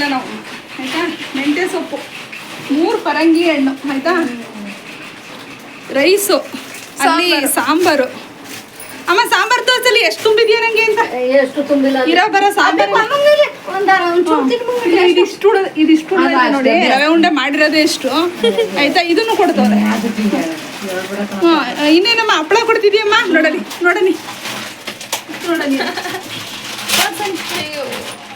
ಇಲ್ಲ ನಾವು. ಆಯ್ತಾ? ಮೆಂತ್ಯ ಸೊಪ್ಪು. ಮೂರು ಪರಂಗಿ ಹಣ್ಣು ಆಯ್ತಾ? ರೈಸು ಅಲ್ಲಿ ಸಾಂಬಾರು. ಅಮ್ಮ ಸಾಂಬಾರ್ ದೋಸೆಲಿ ಎಷ್ಟು ತುಂಬಿದ್ಯಾ ನಂಗೆ ಅಂತ? ಎಷ್ಟು ತುಂಬಿಲ್ಲ. ಇರೋ ಬರೋ ಸಾಂಬಾರು ಇದಿಷ್ಟು ಇದಿಷ್ಟು ನೋಡಿ. ರವೆ ಉಂಡೆ ಮಾಡಿರೋದು ಎಷ್ಟು ಆಯ್ತಾ? ಇದನ್ನು ಕೊಡ್ತವ್ರೆ. ಇನ್ನೇನಮ್ಮ ಹಪ್ಪಳ ಕೊಡ್ತಿದ್ಯಮ್ಮ? ನೋಡಲಿ ನೋಡಲಿ. ನೋಡನಿ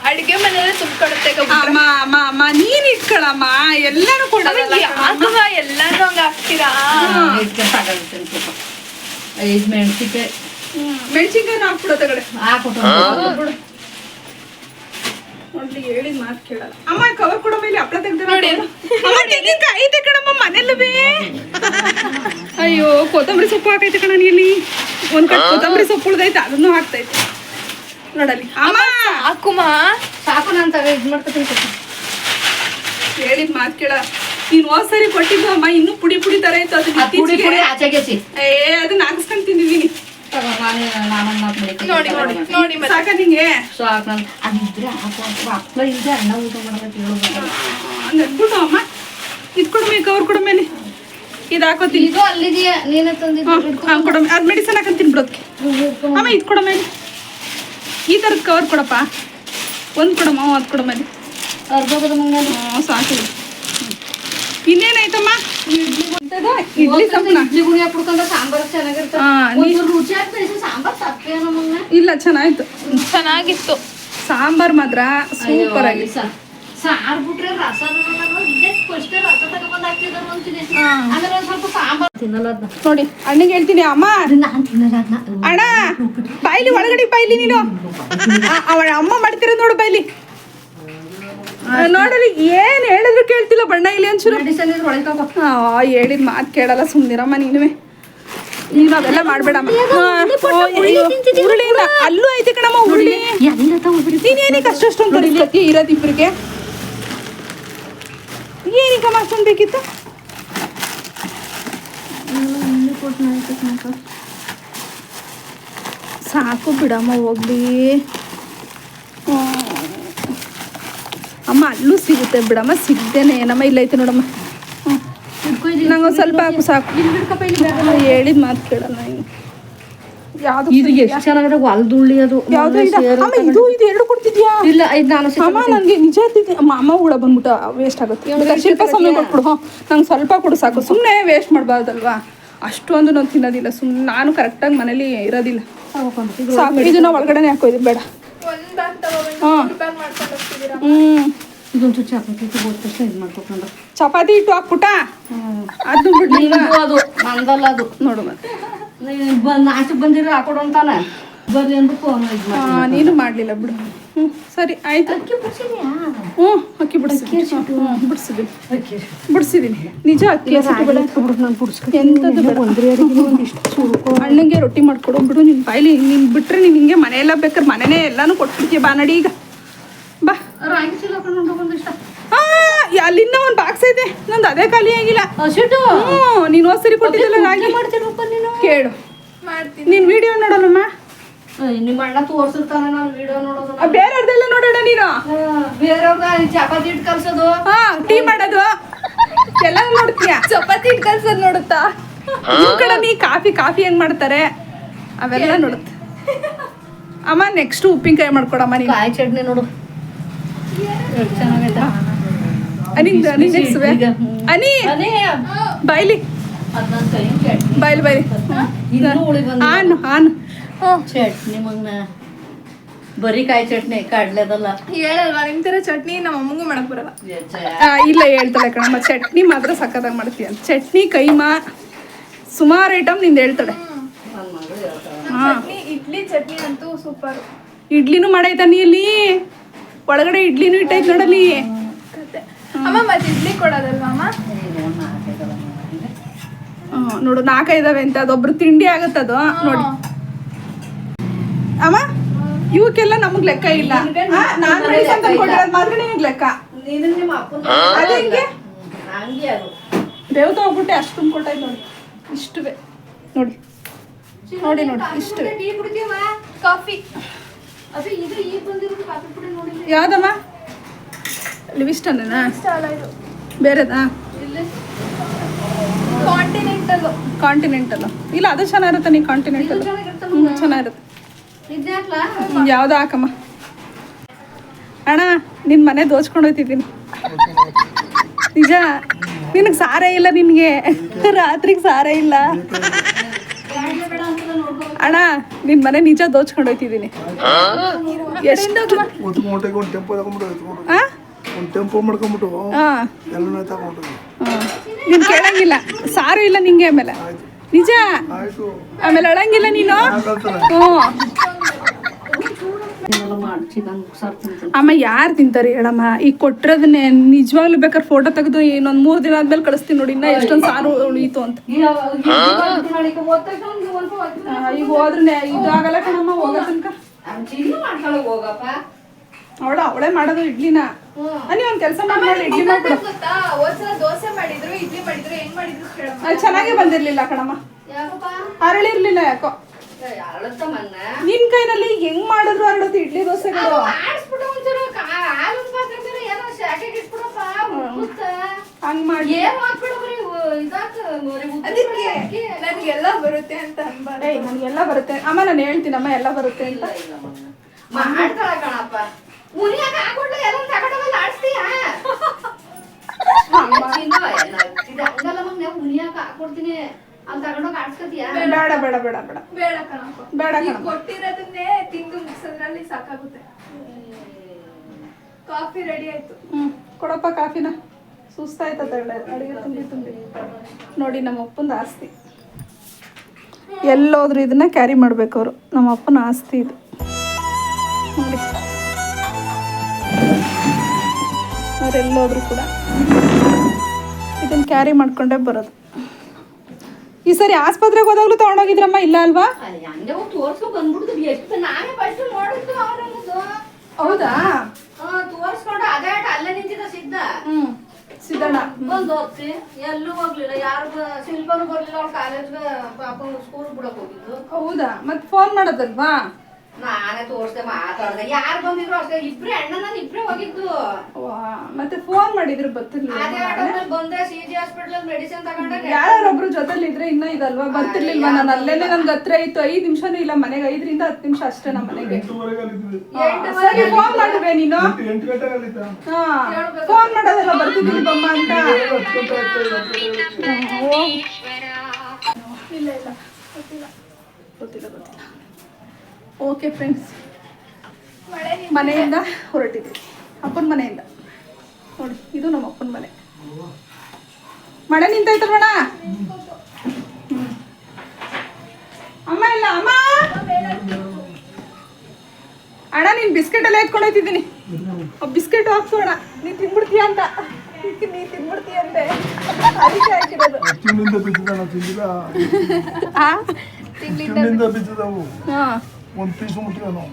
ಅಡಿಗೆ ಮನೆಯಲ್ಲೇ ತುಂಬಿಕೊಡುತ್ತೆ ಅಮ್ಮ ಅಮ್ಮ ಅಮ್ಮ ನೀನ್ ಇಟ್ಕೊಳಮ್ಮ ಎಲ್ಲಾನು ಕೊಡಲ್ಲ ಯಾಕವ ಎಲ್ಲಾನು ಹಂಗ ಹಾಕ್ತೀರಾ. ಐದು ಮೆಣಸಿನ್ಕಾಯಿ. ಮೆಣಸಿನ್ಕಾಯಿ ಹಾಕ್ಬಿಡೋ ಕಡೆ ಹಾಕ್ಬಿಟ್ಟು ನೋಡ್ಲಿ ಹೇಳಿದ್ ಮಾತು ಕೇಳಲ್ಲ. ಅಮ್ಮ ಕವರ್ ಕೊಡೋ ಮೇಲೆ ಹಪ್ಪಳ ತೆಗ್ದ ನೋಡಿ. ಅಮ್ಮ ತೆಂಗಿನಕಾಯಿ ಐತೆ ಕಣಮ್ಮ ಮನೆಲ್ಲವೇ ಅಯ್ಯೋ ಕೊತ್ತಂಬರಿ ಸೊಪ್ಪು ಹಾಕೈತೆ ಕಣ ಇಲ್ಲಿ ಒಂದ್ ಕಡೆ ಕೊತ್ತಂಬರಿ ಸೊಪ್ಪು ಉಳ್ದೈತೆ ಅದನ್ನು ಹಾಕ್ತೈತೆ. ನೋಡಲಿ ಅಮ್ಮ! ಹಾಕುಮ ಸಾಕು ನಾನು ತಗ ಇದು ಮಾಡ್ಕೊತೀನಿ. ಹೇಳಿದ್ ಮಾತು ಕೇಳ. ನೀನ್ ಹೋದ್ ಸರಿ ಕೊಟ್ಟಿದ್ದು ಅಮ್ಮ ಇನ್ನೂ ಪುಡಿ ಪುಡಿ ತರ ಇತ್ತು ಅದು ಪುಡಿ ಪುಡಿ ಆಚೆಗೆಸಿ. ಏ ಅದನ್ನ ಹಾಕ್ಸ್ಕೊಂಡ್ ತಿಂದಿದ್ದೀನಿ. ನೋಡಿ ನೋಡಿ ನೋಡಿ ಸಾಕ ನಿಂಗೆ? ಸಾಕು ನಾನು ಅದಿದ್ರೆ ಊಟ ಅಮ್ಮ. ಇದ್ ಅವ್ರು ಕವರ್ ಕೊಡಮೇಲೆ. ಇದು ಹಾಕೋತೀನಿ. ಇದು ಅಲ್ಲಿದೆಯಾ? ನೀನೇ ತಂದಿದ್ದು ಅದು ಮೆಡಿಸನ್ ಹಾಕೊಂಡು ತಿನ್ಬಿಡೋದಕ್ಕೆ ಅಮ್ಮ ಇದು ಕೊಡಮೇಲೆ. ಈ ಥರದ ಕವರ್ ಕೊಡಪ್ಪ. ಒಂದು ಕೊಡಮ್ಮ ಅದು ಕೊಡಮ್ಮ ಅಲ್ಲಿ ಹ್ಞೂ ಸಾಕು. ಇನ್ನೇನಾಯ್ತಮ್ಮ ಇಡ್ಲಿ ಸಂಪಣ ಇಲ್ಲ ಚೆನ್ನಾಯ್ತು. ಚೆನ್ನಾಗಿತ್ತು. ಸಾಂಬಾರ್ ಮಾತ್ರ ಸೂಪರ್ ಆಗಿ. ಸಾರ್ ಬಿಟ್ರೆ ರಸ ಇದೇ ಫಸ್ಟ್ ರಸ ತಗೊಂಡ್ ಹಾಕ್ತಿದ್ರು. ಆಮೇಲೆ ಒಂದ್ ಸ್ವಲ್ಪ ನೋಡಿ ಅಣ್ಣಗೆ ಹೇಳ್ತೀನಿ ಅಮ್ಮ. ಅಣ್ಣ ಬಾಯ್ಲಿ ಒಳಗಡೆ ಬಾಯ್ಲಿ ನೀನು. ಅವಳ ಅಮ್ಮ ಮಾಡ್ತೀರ ನೋಡು ಬಾಯ್ಲಿ. ಆ, ನೋಡಲಿ ಏನ್ ಹೇಳಿದ್ರು ಕೇಳ್ತಿಲ್ಲ ಬಣ್ಣ ಇಲ್ಲಿ ಒಂಚೂರು. ಹೇಳಿದ ಮಾತು ಕೇಳಲ್ಲ ಸುಮ್ನಿರಮ್ಮ ನೀನುವೆ. ನೀನು ಅವೆಲ್ಲ ಮಾಡ್ಬೇಡಮ್ಮ. ಉರುಳಿ ಅಲ್ಲೂ ಐತೆ ಕಣಮ್ಮ ಉರುಳಿ ನೀನ್ ಏನಕ್ಕೆ ಅಷ್ಟೊಷ್ಟೊಂದು ತರಿಸ್ಕೊತಿ ಇರೋದಿಬ್ರಿಗೆ ಏನಕ್ಕಮ್ಮ ಅಷ್ಟೊಂದು ಬೇಕಿತ್ತು? ಸಾಕು ಬಿಡಮ್ಮ ಹೋಗ್ಲಿ. ಅಮ್ಮ ಅಲ್ಲೂ ಸಿಗುತ್ತೆ ಬಿಡಮ್ಮ ಸಿಗ್ದೇನೆ. ಏನಮ್ಮ ಇಲ್ಲೈತೆ ನೋಡಮ್ಮ. ನಂಗೆ ಒಂದು ಸ್ವಲ್ಪ ಹಾಕು ಸಾಕು. ಹೇಳಿದ ಮಾತು ಕೇಳಲ್ಲ ನೀನು ಯಾವ್ದು ಇದು ಎಷ್ಟು ಚೆನ್ನಾಗಿದೆ ಹೊಲ್ದುಳ್ಳಿ ಅದು ಯಾವ್ದು ಇದು ಅಮ್ಮ ಇದು ಇದು ಎರಡು ಕೊಡ್ತಿದ್ಯಾ? ಇಲ್ಲ ಇದು ನಾನು ಅಮ್ಮ ನನಗೆ ನಿಜ ಅಮ್ಮ ಹುಳ ಬಂದ್ಬಿಟ್ಟು ವೇಸ್ಟ್ ಆಗುತ್ತೆ. ಶಿಲ್ಪ ಸಮಯ ಕೊಟ್ಬಿಡು ನಂಗೆ ಸ್ವಲ್ಪ ಕೊಡು ಸಾಕು. ಸುಮ್ಮನೆ ವೇಸ್ಟ್ ಮಾಡಬಾರ್ದಲ್ವಾ? ಅಷ್ಟೊಂದು ನಾನು ತಿನ್ನೋದಿಲ್ಲ. ಸುಮ್ಮನೆ ನಾನು ಕರೆಕ್ಟಾಗಿ ಮನೇಲಿ ಇರೋದಿಲ್ಲ. ಸಾಕು ಇದನ್ನ ಒಳಗಡೆನೆ ಹಾಕೋದು ಬೇಡ. ಒಂದ್ ಬ್ಯಾಗ್ ತಗೊಬಂದು ಹಾಂ. ಮಾಡ್ಕೊಂಡು ಹೋಗ್ತಿದ್ದೀರಾ ಹ್ಞೂ ಇದೊಂದು ಚಾಪಾತಿ ಹೋದ ತಕ್ಷಣ ಇದು ಮಾಡ್ಕೊಂಡು ಚಪಾತಿ ಹಿಟ್ಟು ಹಾಕ್ಬಿಟ್ಟ? ಅದು ಬಿಡ್ಲಿಲ್ಲ ಅದು ಅದು. ನೋಡು ಮತ್ತೆ. ಬಂದು ಆಚೆ ಬಂದಿರೋ ಹಾಕೊಡು ಅಂತಾನೆ. ಬರ್ರಿ ಅಂದು ಫೋನ್ ಇದು ಆ, ಮಾಡಿ ನೀನು ಮಾಡಲಿಲ್ಲ ಬಿಡು. ಹ್ಞೂ ಸರಿ ಆಯ್ತು. ಹ್ಞೂ ಅಕ್ಕಿ ಬಿಡಿಸಿದ್ದೀನಿ ಹ್ಞೂ ಬಿಡಿಸಿದ್ದೀನಿ. ನಿಜ ಅಕ್ಕಿ ಹಸಿಟ್ಟು ಬೇಡ? ಎಂಥದ್ದು ಬೇಡ. ಅಣ್ಣಂಗೆ ರೊಟ್ಟಿ ಮಾಡ್ಕೊಡು. ಬಿಡು ನಿನ್ ಬಾಯ್ಲಿ ನಿನ್ ಬಿಟ್ರೆ ನೀನು ಹಿಂಗೆ ಮನೆಯೆಲ್ಲ ಬೇಕಾದ್ರೆ ಮನೆನೇ ಎಲ್ಲಾನು ಕೊಟ್ಬಿಡ್ತೀಯ ಬಾ ನಡಿ ಈಗ. ಬಾ. ರಾಗಿ ಚೀಲ ಹಾಕೊಂಡು ಬಂದಿಷ್ಟ ಆ, ಅಲ್ಲಿ ಇನ್ನೂ ಒಂದು ಬಾಕ್ಸ್ ಐತೆ ನಂದು ಅದೇ ಖಾಲಿ ಆಗಿಲ್ಲ. ಹ್ಞೂ ನೀನು ಹೋದ್ಸರಿ ಕೊಟ್ಟಿದ್ದಲ್ಲ ರಾಗಿ ಮಾಡ್ತೀರಪ್ಪ ನೀನು? ಕೇಳು. ಮಾಡ್ತೀನಿ. ನೀನು ವಿಡಿಯೋ ನೋಡಲ್ಲಮ್ಮ? ನಿಮ್ಮ ಅಣ್ಣ ತೋರ್ಸಿರ್ತಾನೆ ನಾನು ವಿಡಿಯೋ ನೋಡೋದು ಬೇರೆಯವ್ರದ್ದೆಲ್ಲ ನೋಡೋಣ ನೀನು. ಬೇರೆಯವ್ರ ಚಪಾತಿ ಹಿಟ್ಟು ಕಲ್ಸೋದು ಹಾ ಟೀ ಮಾಡೋದು. ಎಲ್ಲ ನೋಡ್ತೀಯ? ಚಪಾತಿ ಇಟ್ಟು ಕಲ್ಸೋದು ನೋಡುತ್ತಾ? ಕಡೆ ನೀ ಕಾಫಿ ಕಾಫಿ ಹೆಂಗ್ ಮಾಡ್ತಾರೆ? ಅವೆಲ್ಲ ನೋಡುತ್ತೆ. ಅಮ್ಮ ನೆಕ್ಸ್ಟ್ ಉಪ್ಪಿನಕಾಯಿ ಮಾಡ್ಕೊಡಮ್ಮ ನೀನು. ಕಾಯಿ ಚಟ್ನಿ ನೋಡು. ಚೆನ್ನಾಗೈತೆ ಅನಿಂದ ಅನಿ ನೆಕ್ಸ್ಟ್ ಅನಿ. ಅದೇ ಬಾಯ್ಲಿ ಬಾಯ್ಲಿ ಬಾಯ್ಲಿ. ಆನು ಆನು. ಚಟ್ನಿ ಮಗ್ನ ಬರೀ ಕಾಯಿ ಚಟ್ನಿ ಕಡ್ಲೆದಲ್ಲ ಹೇಳಲ್ವಾ ನಿಮ್ ತರ ಚಟ್ನಿ ನಮ್ಮ ಅಮ್ಮಂಗೂ ಮಾಡಕ್ ಬರಲ್ಲ. ಇಲ್ಲ ಹೇಳ್ತಾಳೆ ಕಣಮ್ಮ ಚಟ್ನಿ ಮಾತ್ರ ಸಖತ್ತಾಗಿ ಮಾಡ್ತೀಯ ಚಟ್ನಿ ಕೈಮಾ ಸುಮಾರು ಐಟಮ್ನಿಂದ ಹೇಳ್ತಾಳೆ. ಇಡ್ಲಿ ಚಟ್ನಿ ಅಂತೂ ಸೂಪರ್. ಇಡ್ಲಿನೂ ಮಾಡೈತಾನಿ ನೀ ಇಲ್ಲಿ? ಒಳಗಡೆ ಇಡ್ಲಿನೂ ಇಟ್ಟೈತೆ ನೋಡಲಿ ಅಮ್ಮ ಮತ್ತೆ ಇಡ್ಲಿ ಕೊಡೋದಲ್ವಾ ಅಮ್ಮ? ಹ್ಮ್, ನೋಡು ನಾಲ್ಕೈದವೆ ಅಂತ ಅದೊಬ್ರು ತಿಂಡಿ ಆಗತ್ತದು ನೋಡಿ. ಅಮ್ಮ ಇವಕ್ಕೆಲ್ಲ ನಮಗ್ ಲೆಕ್ಕ ಇಲ್ಲ. ಆ, ನಾನ್ ಅಂತ ತಂದ್ಕೊಟ್ಟಿರೋದು ಮಾತ್ರ ನಿನಗ್ ಲೆಕ್ಕ. ನೀನು ನಿಮ್ಮ ಅಪ್ಪನ ಅದೇ ಹಿಂಗೆ? ಹಂಗೆ ಅದು. ಬೇವು ತಗೋಬಿಟ್ಟೆ ಅಷ್ಟು ನೋಡಿ. ಇಷ್ಟುವೆ. ನೋಡಿ. ನೋಡಿ ನೋಡಿ ಇಷ್ಟುವೆ. ಕಾಫಿ. ಅದು ಇದು ಈಗ ಬಂದಿರೋದು ಕಾಫಿ ಪುಡಿ ನೋಡಿಲ್ಲ ಯಾವ್ದಮ್ಮ? ಲಿವಿಸ್ಟನ್ನ? ಇಷ್ಟ ಅಲ್ಲ ಇದು. ಬೇರೆದಾ? ಕಾಂಟಿನೆಂಟಲ್ ಕಾಂಟಿನೆಂಟಲ್ ಇಲ್ಲ ಅದು ಚೆನ್ನಾಗಿರುತ್ತೆ ನೀ ಕಾಂಟಿನೆಂಟಲ್ ಹ್ಞೂ ಚೆನ್ನಾಗಿರುತ್ತೆ ಯಾವ್ದೋ ಹಾಕಮ್ಮ. ಅಣ್ಣ ನಿನ್ನ ಮನೆ ದೋಚ್ಕೊಂಡು ಹೋಗ್ತಿದ್ದೀನಿ ನಿಜ? ನಿನಗೆ ಸಾರೇ ಇಲ್ಲ ನಿನಗೆ? ರಾತ್ರಿಗೆ ಸಾರೇ ಇಲ್ಲ? ಅಣ್ಣ ನಿನ್ನ ಮನೆ ನಿಜ ದೋಚ್ಕೊಂಡು ಹೋಗ್ತಿದ್ದೀನಿ ಎಷ್ಟು ಒಂದು ಟೆಂಪೋ ಮಾಡ್ಕೊಂಬಿಟ್ಟು ಹಾಂ. ಎಲ್ಲನೂ ತಗೊಂಡು ನೀನು ಕೇಳಂಗಿಲ್ಲ. ಸಾರು ಇಲ್ಲ ನಿಂಗೆ ಆಮೇಲೆ. ನಿಜ? ಆಮೇಲೆ ಅಳಂಗಿಲ್ಲ ನೀನು? ಹ್ಞೂ. ಅಮ್ಮ ಯಾರು ತಿಂತಾರೆ ಹೇಳಮ್ಮ? ಈಗ ಕೊಟ್ಟಿರೋದನ್ನೇ ನಿಜವಾಗ್ಲೂ ಬೇಕಾದ್ರೆ ಫೋಟೋ ತೆಗೆದು ಇನ್ನೊಂದು ಮೂರು ದಿನ ಆದ್ಮೇಲೆ ಕಳಿಸ್ತೀನಿ ನೋಡಿ ಇನ್ನ ಎಷ್ಟೊಂದು ಸಾರು ಉಳಿಯಿತು ಅಂತ. ಈಗ ಹೋದ್ರೆ ಇದು ಆಗಲ್ಲ ಕಣಮ್ಮ ಹೋಗೋ ತನಕ. ಅವಳ ಅವಳೇ ಮಾಡೋದು ಇಡ್ಲಿನ. ಒಂದ್ ಒಂದು ಕೆಲಸ ಮಾಡಿ ಇಡ್ಲಿ ಮಾಡ್ಬಿಡು. ಗೊತ್ತಾ? ಒಂದ್ಸಲ ದೋಸೆ ಮಾಡಿದ್ರು ಇಡ್ಲಿ ಮಾಡಿದ್ರು ಹೆಂಗ್ ಮಾಡಿದ್ರು ಕೇಳಮ್ಮ. ಅದು ಚೆನ್ನಾಗೇ ಬಂದಿರ್ಲಿಲ್ಲ ಕಣಮ್ಮ. ಯಾಕಪ್ಪ? ಅರಳಿರ್ಲಿಲ್ಲ ಯಾಕೋ. ನಿನ್ ಕೈನಲ್ಲಿ ಹೆಂಗ್ ಮಾಡಿದ್ರು ಅರಳುತ್ತೆ ಇಡ್ಲಿ ದೋಸೆಗಳು. ಹಂಗ್ ಮಾಡಿ. ನನ್ಗೆಲ್ಲ ಬರುತ್ತೆ ಅಂತ ಅನ್ಬಾರ್ದು ನನಗೆಲ್ಲ ಬರುತ್ತೆ. ಅಮ್ಮ ನಾನು ಹೇಳ್ತೀನಮ್ಮ ಎಲ್ಲ ಬರುತ್ತೆ ಅಂತ. ಮಾಡ್ತಾಳ ಕಣಪ್ಪ. ಮುನಿಯಾಗ ಹಾಕೊಡ್ಲ ಎಲ್ಲ ತಗೊಂಡೋಗಲ್ಲ ಆಡ್ಸ್ತೀಯ? ಚಿನ್ನು, ಎಲ್ಲ ಇದು ಹಂಗಲ್ಲ ಮಗ್ ನಾವು ಮುನಿಯಾಗ ಹಾಕೊಡ್ತೀನಿ. ಅಲ್ಲಿ ತಗೊಂಡೋಗಿ ಆಡ್ಸ್ಕೊತೀಯ? ಬೇಡ ಬೇಡ ಬೇಡ ಬೇಡ ಬೇಡ. ಕಣಪ್ಪ. ಬೇಡ ನೀವ್ ಕಣಮ್ಮ ಕೊಟ್ಟಿರೋದನ್ನೇ ತಿಂದು ಮುಗಿಸೋದ್ರಲ್ಲಿ ಸಾಕಾಗುತ್ತೆ. ಕಾಫಿ ರೆಡಿ ಆಯ್ತು. ಹ್ಮ್ ಕೊಡಪ್ಪ ಕಾಫಿನ. ಸುಸ್ತಾಯ್ತದ ಅಡುಗೆ ತುಂಬಿ ತುಂಬಿ. ನೋಡಿ ನಮ್ಮ ಅಪ್ಪಂದು ಆಸ್ತಿ. ಎಲ್ಲೋದ್ರು ಇದನ್ನ ಕ್ಯಾರಿ ಮಾಡ್ಬೇಕು ಅವರು. ನಮ್ಮ ಅಪ್ಪನ ಆಸ್ತಿ ಇದು. ನೋಡಿ. ಅವರೆಲ್ಲೋದ್ರು ಕೂಡ ಇದನ್ನು ಕ್ಯಾರಿ ಮಾಡ್ಕೊಂಡೇ ಬರೋದು. ಈ ಸರಿ ಆಸ್ಪತ್ರೆಗೆ ಹೋದಾಗ್ಲೂ ತಗೊಂಡೋಗಿದ್ರಮ್ಮ ಇಲ್ಲ ಅಲ್ವಾ? ಹೌದಾ? ತೋರ್ಸ್ಕೊಂಡು ಅದೇ ಆಟ ಅಲ್ಲೇ ನಿಂತಿದ್ದ ಸಿದ್ಧ. ಹ್ಮ್ ಸಿದ್ದಣ್ಣ. ಬಂದು ಹೋಗ್ತಿ. ಎಲ್ಲೂ ಹೋಗ್ಲಿಲ್ಲ ಯಾರು ಶಿಲ್ಪನು ಬರ್ಲಿಲ್ಲ ಅವ್ಳ ಕಾಲೇಜ್ಗೆ ಪಾಪ ಸ್ಕೂಲ್ ಬಿಡಕ್ ಹೋಗಿದ್ದು. ಹೌದಾ? ಮತ್ತೆ ಫೋನ್ ಮಾಡೋದಲ್ವಾ? ನಾನೇ ತೋರ್ಸ್ದೆ ಮಾತಾಡ್ದೆ. ಯಾರು ಬಂದಿದ್ರು ಅಷ್ಟೇ ಇಬ್ರೇ ಅಣ್ಣ ನಾನು ಇಬ್ರೇ ಹೋಗಿದ್ದು. ಮತ್ತೆ ಫೋನ್ ಮಾಡಿದ್ರು ಬರ್ತಿರ್ಲಿಲ್ಲ ಅದೇ ಆಟೋದಲ್ಲಿ ಬಂದೆ ಸಿ ಜಿ ಹಾಸ್ಪಿಟಲ್ ಮೆಡಿಸಿನ್ ತಗೊಂಡೆ ಯಾರೊಬ್ರು ಜೊತೆಲಿ ಇದ್ರೆ ಇನ್ನೂ ಇದಲ್ವಾ? ಬರ್ತಿರ್ಲಿಲ್ವಾ? ನಾನು ಅಲ್ಲೇನೆ ನನ್ಗೆ ಹತ್ರ ಇತ್ತು ಐದ್ ನಿಮಿಷನೂ ಇಲ್ಲ ಮನೆಗೆ ಐದರಿಂದ ಹತ್ತು ನಿಮಿಷ ಅಷ್ಟೇ ನಮ್ಮ ಮನೆಗೆ. ಎಂಟೂವರೆಗೆ ಸರಿ ಫೋನ್ ಮಾಡಿದ್ರೆ ನೀನು? ಎಂಟು ಎಂಟು ಗಂಟೆಗೆ ಅಲ್ಲಿದ್ದ ಹಾ ಫೋನ್ ಮಾಡೋದಲ್ಲ ಬರ್ತಿದ್ದೀನಿ ಬಮ್ಮ ಅಂತ. ಇಲ್ಲ ಇಲ್ಲ ಗೊತ್ತಿಲ್ಲ. ಗೊತ್ತಿಲ್ಲ ಗೊತ್ತಿಲ್ಲ. Okay friends. ಮನೆಯಿಂದ ಹೊರಟಿದ್ವಿ ಅಪ್ಪನ ಮನೆಯಿಂದ. ನೋಡಿ ಇದು ನಮ್ಮ ಅಪ್ಪನ ಮನೆ. ಮಳೆ ನಿಂತೈತಲ್ವಣ ಅಣ್ಣ ಅಮ್ಮ ಇಲ್ಲ ಅಮ್ಮ? ಅಣ್ಣ ನೀನ್ ಬಿಸ್ಕೆಟ್ ಎಲ್ಲ ಎತ್ಕೊಂಡೋಯ್ತಿದ್ದೀನಿ ಬಿಸ್ಕೆಟ್ ಹಾಕ್ಸೋಣ ನೀನ್ ತಿನ್ಬಿಡ್ತೀಯ ಅಂತ. ನೀ ತಿನ್ಬಿಡ್ತೀಯ ಅಂತೆ ಅದಕ್ಕೆ ಹಾಕಿರೋದು. ಬಿದ್ದಿದ್ದ ಒಂದು ಪೀಸ್ ತಾವು.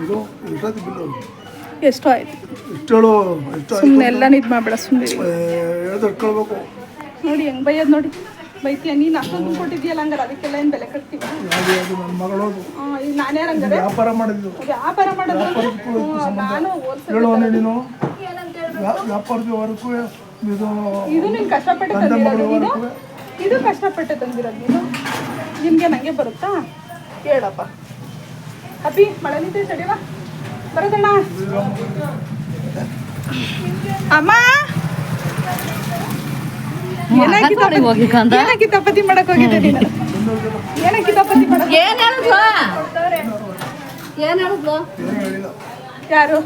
ಇದು ಬಿದ್ದವು ಎಷ್ಟು ಆಯ್ತು ಎಷ್ಟು ಹೇಳು ಸುಮ್ಮನೆ ಎಲ್ಲ ನಿದ್ ಮಾಡ್ಬೇಡ ಸುಮ್ಮನೆ ನೋಡಿ ಹೆಂಗ್ ಬೈಯೋದು ನೋಡಿ ಬೈತೀಯ ನೀನು ಅಷ್ಟೊಂದು ಕೊಟ್ಟಿದ್ಯಲ್ಲ ಹಂಗಾರೆ ಅದಕ್ಕೆಲ್ಲ ಏನು ಬೆಲೆ ಕಟ್ತೀವ ನನ್ನ ಈಗ ನಾನೇ ಹಂಗಾರೆ ವ್ಯಾಪಾರ ಮಾಡಿದ್ದು ವ್ಯಾಪಾರ ಮಾಡೋದು ನಾನು ವ್ಯಾಪಾರದ ಇದು ಇದು ಇದು ಕಷ್ಟಪಟ್ಟು ತಂದಿರೋದು ನೀನು ನಿಮಗೆ ನನಗೆ ಬರುತ್ತಾ? ಹೇಳಪ್ಪ. ಅಪ್ಪಿ ಮಳೆ ನಿಂತೆ ತಡಿವಾ ಬರೋದಣ್ಣ. ಅಮ್ಮ! ಏನಾಗಿ ತಪ್ಪತಿ ಮಾಡಕ್ ಹೋಗಿದ್ದೆ ನೀನು? ಏನಕ್ಕೆ ತಪ್ಪತಿ ಮಾಡಕ್ ಏನ್ ಹೇಳಿದ್ವ ಏನ್ ಹೇಳಿದ್ವ ಯಾರು?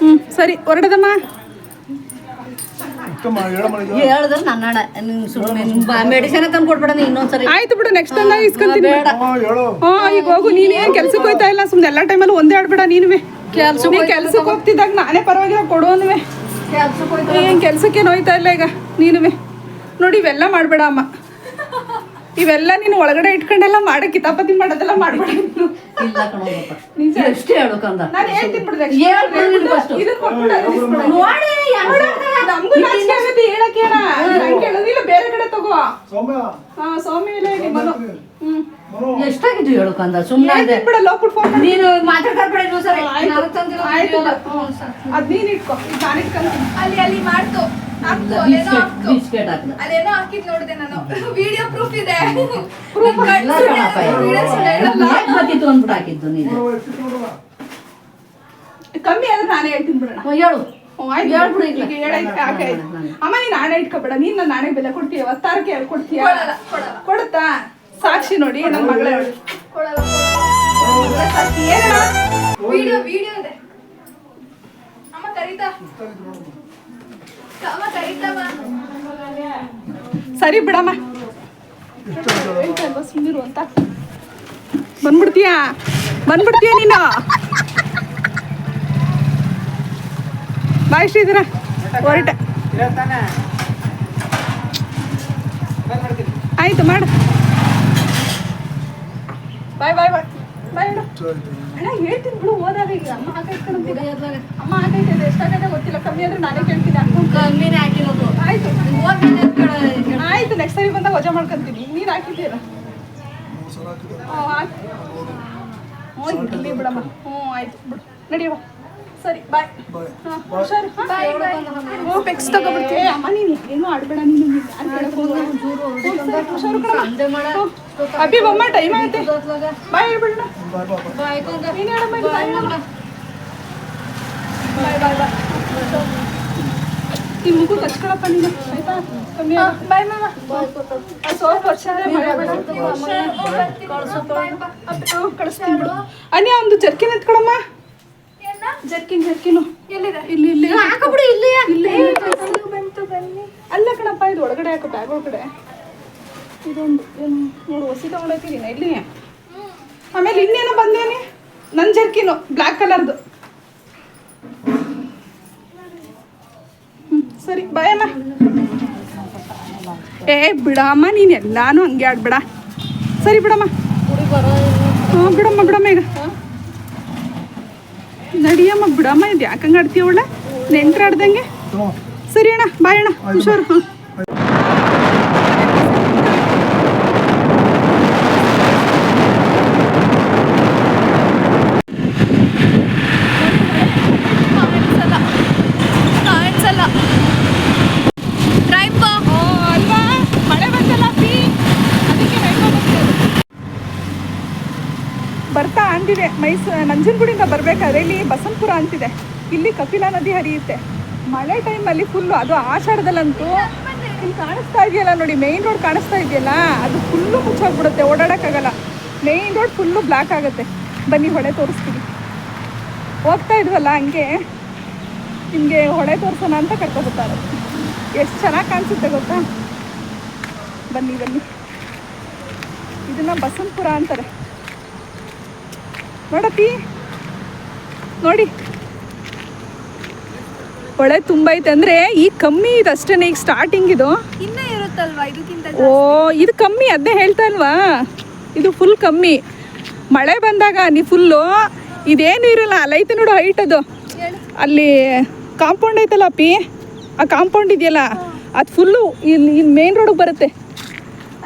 ಹ್ಮ್ ಸರಿ ಹೊರಡದಮ್ಮ. ಹೇಳಿದ್ರೆ ನಿನ್ ಸುಮ್ಮನೆ ಮೆಡಿಸಿನ್ ತಂದು ಕೊಡ್ಬೇಡ ನೀ ಇನ್ನೊಂದ್ಸರಿ. ಆಯ್ತು ಬಿಡು ನೆಕ್ಸ್ಟ್ ಇಸ್ಕೊಂತೀನಿ ಬೇಡ. ಹೇಳು. ಹಾ ಈಗ ಹೋಗು ನೀನೇನ್ ಕೆಲ್ಸಕ್ಕೆ ಹೋಯ್ತಾ ಇಲ್ಲ? ಸುಮ್ಮನೆ ಎಲ್ಲಾ ಟೈಮಲ್ಲಿ ಒಂದೇ ಆಡ್ಬೇಡ ನೀನುವೆ. ಕೆಲ್ಸ ನೀ ಕೆಲ್ಸಕ್ಕೆ ಹೋಗ್ತಿದ್ದಾಗ ನಾನೇ ಪರವಾಗಿಲ್ಲ ಕೊಡೋನುವೆ ಏನು ಕೆಲ್ಸಕ್ಕೇನು ಹೋಯ್ತಾ ಇಲ್ಲ ಈಗ? ನೀನುವೆ. ನೋಡಿ ಇವೆಲ್ಲ ಮಾಡ್ಬೇಡ ಅಮ್ಮ. ಇವೆಲ್ಲ ನೀನು ಒಳಗಡೆ ಇಟ್ಕೊಂಡೆಲ್ಲ ಮಾಡ ಕಿತಾಪತಿ ಮಾಡೋದೆಲ್ಲ ಮಾಡ್ಬೇಡ. ನಿಜ. ನಾನು ಹೇಳ್ತೀನಿ. ನೋಡಿ? ನಮಗೂ ನಾಚಿಕೆ ಆಗುತ್ತೆ ಹೇಳಕ್ಕೆ ಬೇರೆ ಕಡೆ ತಗೋ. ಸೌಮ್ಯ. ಹಾ ಸೌಮ್ಯ ಇಲ್ಲ ಇಲ್ಲಿ ಮನು. ಹ್ಮ್. ಎಷ್ಟಾಗಿದ್ದು ಹೇಳಕ್ಕಂದ ಸುಮ್ಮನೆ ಇದೆ ಫೋನ್ ನೀನು ಮಾತಾಡ್ಬೇಡ ಸರಿ ಆಯ್ತು. ಅದ್ ನೀನ್ ಇಟ್ಕೋ. ಈಗ ನಾನು ಇಟ್ಕೊಂತೀನಿ ಅಲ್ಲಿ ಅಲ್ಲಿ ಮಾಡ್ತು. ಬಿಸ್ಕೆಟ್ ಅದೇನೋ ಹಾಕಿದ್. ನೋಡಿದೆ ನಾನು. ವಿಡಿಯೋ ಪ್ರೂಫ್ ಇದೆ. ಇಲ್ಲ ಕಣಪ್ಪ ಗೊತ್ತಿತ್ತು ಅಂದ್ಬಿಟ್ಟು ಹಾಕಿದ್ದು ನೀನು? ಕಮ್ಮಿ ಆದ್ರೆ ನಾನೇ ಹೇಳ್ತೀನಿ ಬಿಡೋಣ. ಹೇಳು. ಹೇಳ್ಬಿಡು ಈಗ. ಅಮ್ಮ ನೀನ್ ನಾಳೆ ಇಟ್ಕೊಬೇಡ. ನೀನು ನನ್ನ ನಾಳೆ ಬೆಲೆ ಕೊಡ್ತೀಯ? ಒತ್ತಾರಕ್ಕೆ ಕೊಡ್ತೀಯ? ಕೊಡುತ್ತಾ? ಸಾಕ್ಷಿ ನೋಡಿ ನನ್ನ ಮಗಳ ಸಾಕ್ಷಿ. ವಿಡಿಯೋ ವಿಡಿಯೋ ಇದೆ. ಅಮ್ಮ ಕರೀತಾ. ಅಮ್ಮ ಕರೀತಾವ ಸರಿ ಬಿಡಮ್ಮ. ಬಂದ್ಬಿಡ್ತೀಯ ಸುಮ್ಮನಿರು ಅಂತ. ಬಂದ್ಬಿಡ್ತೀಯಾ? ಬಂದ್ಬಿಡ್ತೀಯ ನೀನು? ಬಾಯ್ ಶ್ರೀಧರ ಹೊರಟ ಆಯ್ತು ಮಾಡು. ಬಾಯ್ ಬಾಯ್ ಬಾಯ್. ಬಾಯ್ ಅಣ್ಣ ಅಣ್ಣ ಹೇಳ್ತೀನಿ ಬಿಡು ಹೋದಾಗ ಈಗ ಅಮ್ಮ ಹಾಕೈತ್ಕೊಂಡ್ಬಿಡಿ ಅಮ್ಮ ಹಾಕೈತೆ ಎಷ್ಟಾಗೈತೆ ಗೊತ್ತಿಲ್ಲ. ಕಮ್ಮಿ ಅಂದ್ರೆ ನಾನೇ ಕೇಳ್ತೀನಿ. ಹಾಕೊಂಡು ಕಮ್ಮಿನೇ ಹಾಕಿರೋದು. ಆಯ್ತು. ಆಯ್ತು ನೆಕ್ಸ್ಟ್ ಸರಿ ಬಂದಾಗ ವಜಾ ಮಾಡ್ಕೊಂತೀನಿ. ನೀನು ಹಾಕಿದ್ದೀರ ಸಲ ಹಾಕಿದ್ದಾರೆ. ಹ್ಞೂ ಇರ್ಲಿ ಬಿಡಮ್ಮ. ಹ್ಞೂ ಆಯ್ತು. ಬಿಡು. ನಡಿಯವ ಸರಿ ಬಾಯ್ ಹುಷಾರು. ಪೆಕ್ಸ್ ತಗೋಬಿಡ್ತೀವಿ ಅಮ್ಮ ನೀನು ಏನು ಆಡ್ಬೇಡ ನೀನು? ನೀನು ಹುಷಾರು. ಅಬ್ಬಿ ಬೊಮ್ಮ ಟೈಮ್ ಆಯ್ತು. ಬಾಯ್ ಹೇಳ್ಬಿಡಣ. ಬಾಯ್ ಬಾಯ್ ಬಾಯ್ ಬಾಯ್ ಕೊಂದ. ನೀನು ಹೇಳಮ್ಮ ಬಾಯ್. ಬಾಯ್ ಬಾಯ್ ಬಾಯ್ ಈ ಮುಗು ಕಚ್ಕೊಳಪ್ಪ ನೀನು. ಆಯ್ತಾ? ಕಮ್ಮಿ ಬಾಯ್ ಮಾಮ. ವರ್ಷ ಕಳಿಸ್ತೀನಿ ಬಿಡು. ಅನ್ಯ ಒಂದು ಜರ್ಕಿನ್ ಎತ್ಕೊಳಮ್ಮ ಜರ್ಕಿನ್ ಜರ್ಕಿನು. ಎಲ್ಲಿದೆ? ಇಲ್ಲಿ ಇಲ್ಲಿ. ಹಾಕಬಿಡು ಇಲ್ಲಿ ಇಲ್ಲಿ. ಬಂತು ಬನ್ನಿ ಅಲ್ಲ ಕಣಪ್ಪ ಇದು ಒಳಗಡೆ ಹಾಕು ಬ್ಯಾಗ್ ಒಳಗಡೆ. ಇದೊಂದು ನೋಡು ಹೊಸಿ ತಗೊಂಡೋಗ್ತೀನಿ ಇಲ್ಲಿ ಆಮೇಲೆ ಇನ್ನೇನೋ ಬಂದೇನೆ? ನನ್ನ ಜರ್ಕಿನು ಬ್ಲಾಕ್ ಕಲರ್ದು ಸರಿ ಬಾಯಮ್ಮ ಏ ಬಿಡಮ್ಮ ನೀನು ಎಲ್ಲಾನು ಹಂಗೆ ಆಡ್ಬೇಡ ಸರಿ ಬಿಡಮ್ಮ. ಹ್ಞೂ ಬಿಡಮ್ಮ ಬಿಡಮ್ಮ ಈಗ. ನಡಿಯಮ್ಮ ಬಿಡಮ್ಮ ಇದು ಯಾಕೆ ಆಡ್ತೀವಳ ನೆಂಟ್ರಾಡ್ದಂಗೆ? ಸರಿ ಅಣ್ಣ ಬಾಯ್ ಅಣ್ಣ ಹುಷಾರು. ಹಾಂ ಕಾಣಿಸಲ್ಲ ಕಾಣಿಸಲ್ಲ ಡ್ರೈವ್ ಅಲ್ವಾ ಮಳೆ ಬಂತಲ್ಲ ಪಿ ಅದಕ್ಕೆ rainbow ಬಂದಿರೋದು. ಅಂತಿದೆ ಮೈಸೂರು ನಂಜನಗೂಡಿಂದ ಬರಬೇಕಾದ್ರೆ ಇಲ್ಲಿ ಬಸಂತಪುರ ಅಂತಿದೆ ಇಲ್ಲಿ ಕಪಿಲಾ ನದಿ ಹರಿಯುತ್ತೆ. ಮಳೆ ಟೈಮಲ್ಲಿ ಫುಲ್ಲು ಅದು ಆಷಾಢದಲ್ಲಂತೂ ಇಲ್ಲಿ ಕಾಣಿಸ್ತಾ ಇದೆಯಲ್ಲ ನೋಡಿ ಮೇಯ್ನ್ ರೋಡ್ ಕಾಣಿಸ್ತಾ ಇದೆಯಲ್ಲ, ಅದು ಫುಲ್ಲು ಮುಚ್ಚೋಗ್ಬಿಡುತ್ತೆ, ಓಡಾಡೋಕ್ಕಾಗಲ್ಲ. ಮೇಯ್ನ್ ರೋಡ್ ಫುಲ್ಲು ಬ್ಲ್ಯಾಕ್ ಆಗುತ್ತೆ. ಬನ್ನಿ, ಹೊಳೆ ತೋರಿಸ್ತೀವಿ ಹೋಗ್ತಾ ಇದ್ವಲ್ಲ ಹಂಗೆ, ನಿಮಗೆ ಹೊಳೆ ತೋರಿಸೋಣ ಅಂತ ಕರ್ಕೊಬರ್ತಾರೆ ಎಷ್ಟು ಚೆನ್ನಾಗಿ ಕಾಣಿಸುತ್ತೆ ಗೊತ್ತಾ? ಬನ್ನಿ ಬನ್ನಿ. ಇದನ್ನು ಬಸಂತಪುರ ಅಂತಾರೆ. ನೋಡಪ್ಪಿ ನೋಡಿ. ಹೊಳೆ ತುಂಬ ಐತೆ. ಅಂದರೆ ಈಗ ಕಮ್ಮಿ ಇದು ಅಷ್ಟೇ ಈಗ ಸ್ಟಾರ್ಟಿಂಗ್ ಇದು. ಇನ್ನೂ ಇರುತ್ತಲ್ವಾ? ಇದಕ್ಕಿಂತ ಓ ಇದು ಕಮ್ಮಿ ಅದನ್ನೇ ಹೇಳ್ತಾ ಅಲ್ವಾ ಇದು ಫುಲ್ ಕಮ್ಮಿ. ಮಳೆ ಬಂದಾಗ ನೀ ಫುಲ್ಲು ಇದೇನು ಇರಲ್ಲ ಅಲ್ಲೈತೆ ನೋಡು ಹೈಟ್ ಅದು. ಅಲ್ಲಿ ಕಾಂಪೌಂಡ್ ಐತಲ್ಲ ಪಿ ಆ ಕಾಂಪೌಂಡ್ ಇದೆಯಲ್ಲ ಅದು ಫುಲ್ಲು ಇಲ್ಲಿ ಮೇನ್ ರೋಡಿಗೆ ಬರುತ್ತೆ.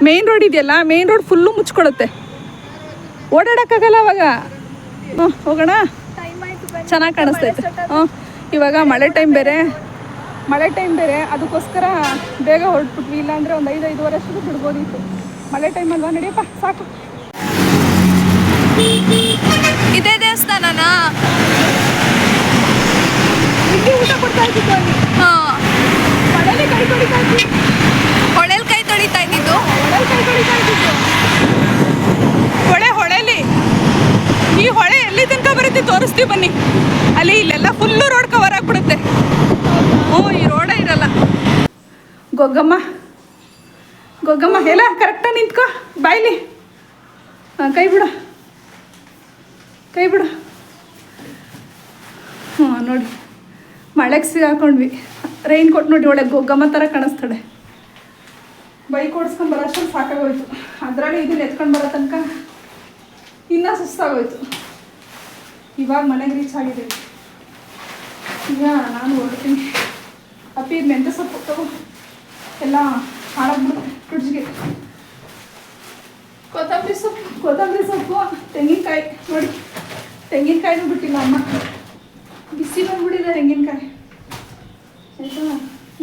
ಮೇನ್ ರೋಡ್ ಇದೆಯಲ್ಲ ಮೇನ್ ರೋಡ್ ಫುಲ್ಲು ಮುಚ್ಕೊಳುತ್ತೆ. ಓಡಾಡೋಕ್ಕಾಗಲ್ಲ ಅವಾಗ. ಹೋಗೋಣ? ಟೈಮ್ ಆಯ್ತು ಚೆನ್ನಾಗಿ ಕಾಣಿಸ್ತೈತೆ. ಹ್ಞೂ ಇವಾಗ ಮಳೆ ಟೈಮ್ ಬೇರೆ. ಮಳೆ ಟೈಮ್ ಬೇರೆ. ಅದಕ್ಕೋಸ್ಕರ ಬೇಗ ಹೊರಟ್ಬಿಟ್ವಿ. ಇಲ್ಲಾಂದರೆ ಒಂದು ಐದು ಐದುವರೆ ಅಷ್ಟು ಬಿಡ್ಬೋದಿತ್ತು. ಮಳೆ ಟೈಮ್ ಅಲ್ವಾ? ನಡಿಯಪ್ಪ ಸಾಕು. ಇದೇ ದೇವಸ್ಥಾನನಾ? ಇಲ್ಲಿ ಊಟ ಕೊಡ್ತಾ ಇದ್ದಿದ್ದು ಅಲ್ಲಿ. ಹಾ. ಕೈ ತೊಳಿತಾ ಇದ್ವಿ. ಹೊಳೆಲ್ ಕೈ ತೊಳಿತಾ ಇದ್ದಿದ್ದು? ಹೊಳೆ ಕೈ ತೊಳಿತಾ ಇದ್ದಿದ್ದು ಹೊಳೆ ಹೊಳೆಲಿ ಈ ಹೊಳೆ ಎಲ್ಲಿ ತನಕ ಬರುತ್ತೆ ತೋರಿಸ್ತೀವಿ ಬನ್ನಿ. ಅಲ್ಲಿ ಇಲ್ಲೆಲ್ಲ ಫುಲ್ಲು ರೋಡ್ ಕವರ್ ಆಗಿಬಿಡುತ್ತೆ. ಓ ಈ ರೋಡೇ ಇರಲ್ಲ. ಗೊಗ್ಗಮ್ಮ ಗೊಗ್ಗಮ್ಮ, ಎಲ್ಲ ಕರೆಕ್ಟಾಗಿ ನಿಂತ್ಕೋ. ಬಾಯ್ಲಿ ಕೈ ಬಿಡು. ಕೈ ಬಿಡು. ಹ್ಞೂ, ನೋಡಿ. ಮಳೆಗೆ ಸಿಗಾಕೊಂಡ್ವಿ. ರೈನ್ ಕೋಟ್ ನೋಡಿ ಒಳಗೆ ಗೊಗ್ಗಮ್ಮ ಥರ ಕಾಣಿಸ್ತಾಳೆ ಬೈಕ್ ಓಡಿಸ್ಕೊಂಡು ಬರೋಷ್ಟು ಸಾಕಾಗೋಯ್ತು. ಅದರಲ್ಲಿ ಇದನ್ನ ಎತ್ಕೊಂಡು ಬರೋ ತನಕ ಇನ್ನೂ ಸುಸ್ತಾಗೋಯ್ತು. ಇವಾಗ ಮನೆಗೆ ರೀಚ್ ಆಗಿದೆ ಈಗ ನಾನು ಹೊರಡ್ತೀನಿ. ಅಪ್ಪಿ ಮೆಂತ್ಯ ಸೊಪ್ಪು ಎಲ್ಲ ಹಾಳಾಗ್ಬಿಡುತ್ತೆ ಫ್ರಿಡ್ಜ್ಗೆ ಕೊತ್ತಂಬರಿ ಸೊಪ್ಪು ಕೊತ್ತಂಬರಿ ಸೊಪ್ಪು, ತೆಂಗಿನಕಾಯಿ ನೋಡಿ. ತೆಂಗಿನಕಾಯಿನೂ ಬಿಟ್ಟಿಲ್ಲ ಅಮ್ಮ. ಬಿಸಿ ಬಂದ್ಬಿಟ್ಟಿದೆ ತೆಂಗಿನಕಾಯಿ. ಆಯ್ತಾ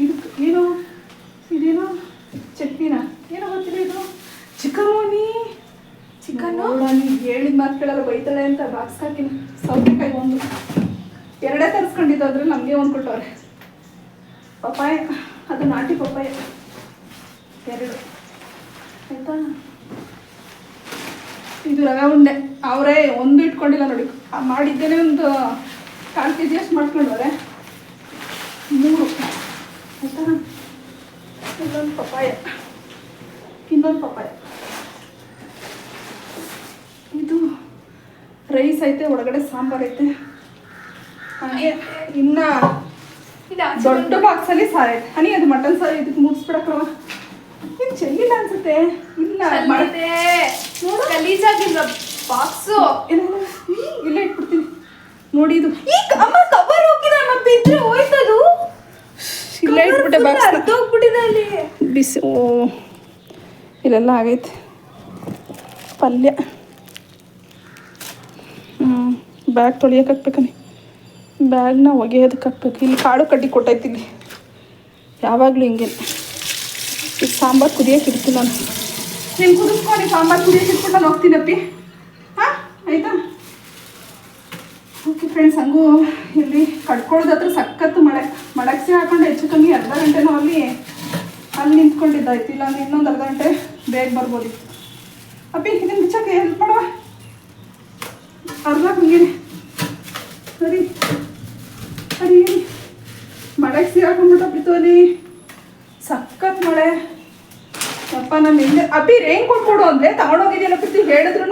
ಇದು ಏನು ಇದೇನೋ ಚಟ್ನಿನ ಏನೋ ಗೊತ್ತಿಲ್ಲ ಇದು ಚಿಕನ್ ಚಿಕನ್ ನೀನು ಹೇಳಿದ ಮಾತು ಕೇಳಲ್ಲ ಬೈತಾಳೆ ಅಂತ ಬಾಕ್ಸ್ ಹಾಕಿನಿ ಸೌತೆಕಾಯಿ ಒಂದು ಎರಡೇ ತರಿಸ್ಕೊಂಡಿದ್ದು ಅದ್ರ ನಮಗೆ ಒಂದು ಕೊಟ್ಟವ್ರೆ. ಪಪ್ಪಾಯ, ಅದು ನಾಟಿ ಪಪ್ಪಾಯ. ಎರಡು. ಆಯ್ತಾ? ಇದು ರವೆ ಉಂಡೆ. ಅವರೇ ಒಂದು ಇಟ್ಕೊಂಡಿಲ್ಲ ನೋಡಿ. ಮಾಡಿದ್ದೇನೆ ಒಂದು ಕಾಲು ಕೆ ಜಿ ಅಷ್ಟು ಮಾಡ್ಕೊಂಡವ್ರೆ. ಮೂರು. ಆಯ್ತಾ? ಇದೊಂದು ಪಪ್ಪಾಯ ಇನ್ನೊಂದು ಪಪ್ಪಾಯ ಇದು ರೈಸ್ ಐತೆ ಒಳಗಡೆ ಸಾಂಬಾರ್ ಐತೆ. ಹಾಗೆ ಇನ್ನ ದೊಡ್ಡ ಬಾಕ್ಸಲ್ಲಿ ಸಾರು ಐತೆ. ಹನಿ ಅದು ಮಟನ್ ಸಾರು ಇದಕ್ಕೆ ಮುಗಿಸ್ಬಿಡಕ್ರವ ಇನ್ ಚೆಲ್ಲಿಲ್ಲ ಅನ್ಸುತ್ತೆ. ಇಲ್ಲ ಗಲೀಜಾಗಿಲ್ಲ ಬಾಕ್ಸು ಇಲ್ಲ, ಇಟ್ಬಿಡ್ತೀನಿ. ನೋಡಿ ಇದು. ಈಗ ಅಮ್ಮ ಕವರ್ ಹೋಗಿದೆ ಅಮ್ಮ ಬಿದ್ರೆ ಹೋಯ್ತದು. ಇಲ್ಲೇ ಇಟ್ಬಿಟ್ಟೆ ಬಾಕ್ಸ್ ಹೋಗ್ಬಿಟ್ಟಿದೆ ಅಲ್ಲಿ. ಬಿಸಿ ಓ ಇಲ್ಲೆಲ್ಲ ಆಗೈತೆ. ಪಲ್ಯ ಹ್ಞೂ ಬ್ಯಾಗ್ ತೊಳಿಯಕ್ಕೆ ಹಾಕ್ಬೇಕನಿ. ಬ್ಯಾಗ್ನ ಒಗೆಯೋದಕ್ಕೆ ಹಾಕ್ಬೇಕು. ಇಲ್ಲಿ ಕಾಳು ಕಡ್ಡಿ ಕೊಟ್ಟೈತಿ ಯಾವಾಗಲೂ ಹಿಂಗೆ. ಈಗ ಸಾಂಬಾರು ಕುದಿಯೋಕೆ ಇಡ್ತೀನಿ ನಾನು. ನೀನು ಕುದಿಸ್ಕೊಂಡು, ಸಾಂಬಾರು ಕುದಿಯೋಕೆ ಇಟ್ಬಿಟ್ಟು ನಾನು ಹೋಗ್ತೀನಪ್ಪಿ ಹಾಂ, ಆಯಿತಾ? ಓಕೆ ಫ್ರೆಂಡ್ಸ್ ಹಂಗೂ ಇಲ್ಲಿ ಕಟ್ಕೊಳ್ಳೋದತ್ರ ಸಖತ್ತು ಮಳೆ. ಮಡಕ್ಸಿ ಹಾಕೊಂಡು, ಹೆಚ್ಚು ಕಮ್ಮಿ ಅರ್ಧ ಗಂಟೆನೂ ಅಲ್ಲಿ ಅಲ್ಲಿ ನಿಂತ್ಕೊಂಡಿದ್ದಾಯ್ತು ಇಲ್ಲ ಇನ್ನೊಂದು ಅರ್ಧ ಗಂಟೆ ಬೇಗ ಬರ್ಬೋದಿತ್ತು. ಅಪ್ಪಿ ಇದನ್ನು ಬಿಚ್ಚಕ್ಕೆ ಹೆಲ್ಪ್ ಮಾಡುವ? ಅರ್ಧ ಹಂಗೇನೆ ಸರಿ. ಸರಿ ಮಳೆ ಹಾಕೊಂಡ್ಬಿಟ್ಟು ಬಿತ್ತು ಅಲ್ಲಿ ಸಖತ್ ಮಳೆ. ಅಪ್ಪ ನಾನು ಹಿಂದೆ ಅಪ್ಪಿ ರೈನ್ ಕೋಟ್ ಕೊಡು ಅಂದರೆ ತಗೊಂಡೋಗಿದೆಯಲ್ಲ ಪ್ರೀತಿ ಹೇಳಿದ್ರು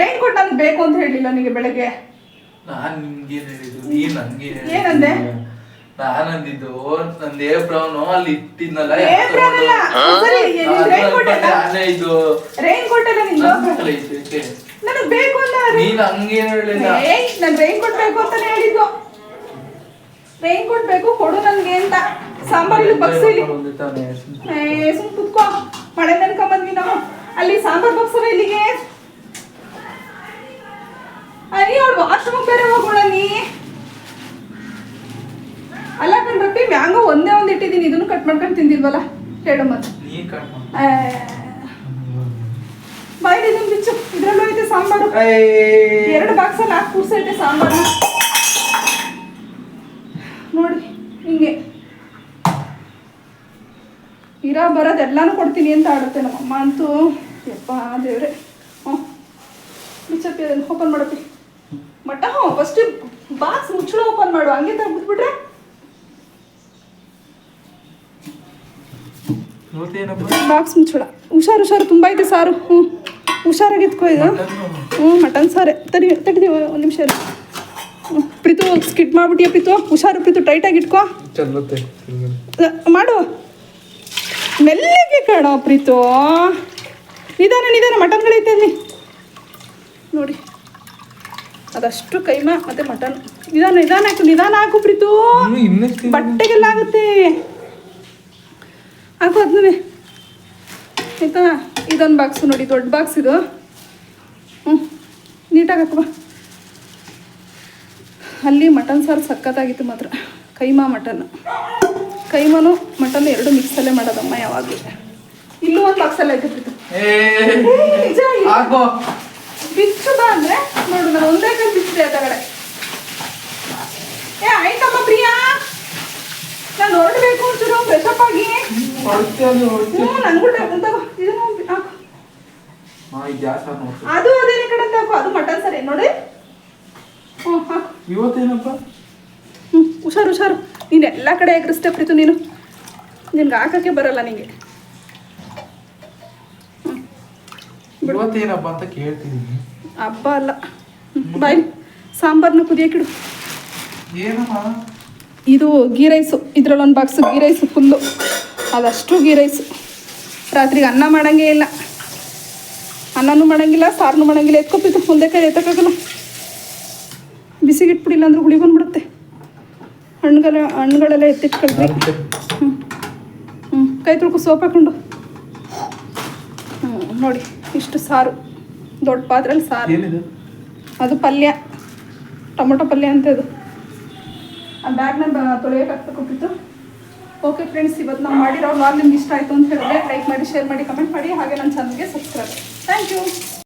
ರೈನ್ ಕೋಟ್ ನನಗೆ ಬೇಕು ಅಂತ ಹೇಳಿಲ್ಲ ನನಗೆ ಬೆಳಗ್ಗೆ. ನಾನು ನಿಮ್ಗೇನ್ ಹೇಳಿದ್ದು? ನನಗೆ ನಂಗೆ ಏನಂದೆ? ನಾನಂದಿದ್ದು ನಂದ್ ಏಪ್ರೌನ್ ಅಲ್ಲಿ ಇಟ್ಟಿದ್ನಲ್ಲ ರೈನ್ ಕೋಟ್ ಅಲ್ಲ? ರೈನ್ ಕೋಟ್ ಅಲ್ಲ ನಿಂದು? ನನಗೆ ಬೇಕು ಅಂತ ನೀನು ಹಂಗೆ ಹೇಳಿಲ್ಲ ನಾನು ರೈನ್ ಕೋಟ್ ಬೇಕು ಅಂತಾನೆ ಹೇಳಿದ್ದು. ರೈನ್ ಕೋಟ್ ಬೇಕು ಕೊಡು ನನಗೆ ಅಂತ. ಸಾಂಬಾರ್ ಇಲ್ಲಿ ತಾನೇ. ಏ ಸುಮ್ ಕುತ್ಕೋ. ಮಳೆ ನೆನ್ಕೊಂಬಂದ್ವಿ ನಾವು. ಅಲ್ಲಿ ಸಾಂಬಾರ್ ಬಾಕ್ಸ್ ಇಲ್ಲಿಗೆ. ಅರಿ ಅವ್ಳು ವಾಶ್ರೂಮ್ ಬೇರೆ ಹೋಗೋಣ ನೀ. ಅಲ್ಲ ಕಣ್ರಪ್ಪಿ ಮ್ಯಾಂಗೋ ಒಂದೇ ಒಂದು ಇಟ್ಟಿದ್ದೀನಿ. ಇದನ್ನು ಕಟ್ ಮಾಡ್ಕೊಂಡು ತಿಂದಿಲ್ವಲ್ಲ? ಹೇಳು ಮತ್ತೆ. ನೀ. ಬಾಯ್ಲಿ ಇದನ್ನು ಬಿಚ್ಚು. ಇದ್ರಲ್ಲೂ ಐತೆ ಬಾಕ್ಸ್ ಅಲ್ಲಿ ಎರಡು ಹಾಕಿ ಕೂರ್ಸೈತೆ ಸಾಂಬಾರು ನೋಡಿ ಹಿಂಗೆ. ಇರ ಬರೋದೆಲ್ಲಾನು ಕೊಡ್ತೀನಿ ಅಂತ ಆಡುತ್ತೆ ನಮ್ಮಮ್ಮ ಅಂತೂ. ಯಪ್ಪ ದೇವ್ರೆ. ಹ್ಞೂ ಬಿಚ್ಚಪ್ಪಿ ಅದನ್ನು ಓಪನ್ ಮಾಡಪ್ಪಿ. ಮಟ್ಟ ಹ್ಞೂ ಫಸ್ಟ್ ಬಾಕ್ಸ್ ಮುಚ್ಚಳ ಓಪನ್ ಮಾಡು. ಹಂಗೆ ತೆಗ್ದ್ಬಿಟ್ರೆ? ಬಾಕ್ಸ್ ಮುಚ್ಚಳ. ಹುಷಾರು ಹುಷಾರು ತುಂಬ ಐತೆ ಸಾರು. ಹ್ಞೂ ಹುಷಾರಾಗಿ ಈಗ? ಇದು ಹ್ಞೂ ಮಟನ್ ಸಾರೆ ತಡಿ ತಡಿದೀವ ಒಂದು ನಿಮಿಷ ಪ್ರೀತು ಸ್ಕಿಟ್ ಮಾಡ್ಬಿಟ್ಟಿಯ ಪ್ರೀತು? ಹುಷಾರು ಪ್ರೀತು ಟೈಟಾಗಿ ಇಟ್ಕೋ. ಮಾಡು. ಮೆಲ್ಲಗೆ ಕಣೋ ಪ್ರೀತು. ನಿಧಾನ ನಿಧಾನ ಮಟನ್ಗಳೈತೆ ಅಲ್ಲಿ. ನೋಡಿ. ಅದಷ್ಟು ಕೈಮಾ ಮತ್ತೆ ಮಟನ್. ನಿಧಾನ ನಿಧಾನ ಹಾಕು ನಿಧಾನ ಹಾಕು ಪ್ರೀತು. ಬಟ್ಟೆಗೆಲ್ಲ ಆಗುತ್ತೆ. ಹಾಕು ಅದನ್ನೇ ಆಯ್ತಾ? ಇದೊಂದು ಬಾಕ್ಸು ನೋಡಿ ದೊಡ್ಡ ಬಾಕ್ಸ್ ಇದು. ಹ್ಞೂ ನೀಟಾಗಿ ಹಾಕುವ ಅಲ್ಲಿ ಮಟನ್ ಸಾರು ಸಕ್ಕತ್ತಾಗಿತ್ತು ಮಾತ್ರ. ಕೈಮಾ ಮಟನ್. ಕೈಮಾನು ಮಟನ್ ಎರಡು ಮಿಕ್ಸಲ್ಲೇ ಮಾಡೋದಮ್ಮ ಯಾವಾಗಲೂ. ಇಲ್ಲೂ ಒಂದು ಬಾಕ್ಸಲ್ಲೇ ಐತೆ ಪ್ರೀತು. ಏ ನಿಜ ಇಲ್ಲ. ಹಾಕೋ ಬಿಚ್ಚುದ ಅಂದ್ರೆ ನೋಡು ನಾನು ಒಂದೇ ಕೈ ಬಿಚ್ಚಿದೆ ಅದಗಡೆ ಏ ಆಯ್ತಮ್ಮ ಪ್ರಿಯಾ. ನಾನು ಹೊರಡ್ಬೇಕು ಒಂಚೂರು ಫ್ರೆಶ್ ಅಪ್ ಆಗಿ. ಹ್ಞೂ ನನ್ಗೂ ತಗೋ ಅದು ಅದೇ ಕಡೆ ಹಾಕು ಅದು ಮಟನ್ ಸರಿ ನೋಡಿ. ಹ್ಞೂ ಹಾಕು. ಇವತ್ತೇನಪ್ಪ? ಹ್ಞೂ ಹುಷಾರು ಹುಷಾರು. ನೀನು ಎಲ್ಲ ಕಡೆ ಎಗರಿಸ್ತೆ ಪ್ರೀತು ನೀನು. ನಿನ್ಗೆ ಹಾಕಕ್ಕೆ ಬರಲ್ಲ ನಿಂಗೆ. ಇವತ್ತೇನಪ್ಪ ಅಂತ ಕೇಳ್ತಿದೀನಿ ಹಬ್ಬ ಅಲ್ಲ. ಬಾಯ್. ಸಾಂಬಾರ್ನ ಕುದಿಯೋಕಿಡು ಏನಮ್ಮ? ಇದು ಗೀ ರೈಸು. ಇದ್ರಲ್ಲಿ ಒಂದು ಬಾಕ್ಸು ಗೀ ರೈಸು ಫುಲ್ಲು. ಅದಷ್ಟು ಗೀ ರೈಸು. ರಾತ್ರಿಗೆ ಅನ್ನ ಮಾಡಂಗೇ ಇಲ್ಲ. ಅನ್ನನೂ ಮಾಡಂಗಿಲ್ಲ ಸಾರನು ಮಾಡಂಗಿಲ್ಲ. ಎತ್ಕೊಪ್ಪಿತ್ತು ಮುಂದೆ ಕೈ ಎತ್ತಕ್ಕಾಗಲ್ಲ. ಬಿಸಿಗಿಟ್ಬಿಡಿಲ್ಲ ಅಂದ್ರೆ ಹುಳಿ ಬಂದ್ಬಿಡುತ್ತೆ. ಹಣ್ಣುಗಳ ಹಣ್ಣುಗಳೆಲ್ಲ ಎತ್ತಿಟ್ಕೊಳ್ರಿ ಹ್ಞೂ ಹ್ಞೂ ಕೈ ತೊಳ್ಕೊ ಸೋಪ್ ಹಾಕೊಂಡು. ಹ್ಞೂ ನೋಡಿ ಇಷ್ಟು ಸಾರು. ದೊಡ್ಡ ಪಾತ್ರೆಯಲ್ಲಿ ಸಾರು. ಅದು ಪಲ್ಯ. ಟೊಮೊಟೊ ಪಲ್ಯ ಅಂತ ಅದು. ಆ ಬ್ಯಾಗ್ನ ತೊಳೆಯೋಕೆ ಹಾಕ್ಬೇಕಿತ್ತು ಓಕೆ ಫ್ರೆಂಡ್ಸ್ ಇವತ್ತು ನಾವು ಮಾಡಿರೋ ವ್ಲಾಗ್ ನಿಮ್ಗೆ ಇಷ್ಟ ಆಯಿತು ಅಂತ ಹೇಳಿದ್ರೆ ಲೈಕ್ ಮಾಡಿ ಶೇರ್ ಮಾಡಿ ಕಮೆಂಟ್ ಮಾಡಿ. ಹಾಗೆ ನನ್ನ ಚಾನಲ್ಗೆ ಸಬ್ಸ್ಕ್ರೈಬ್ Thank you.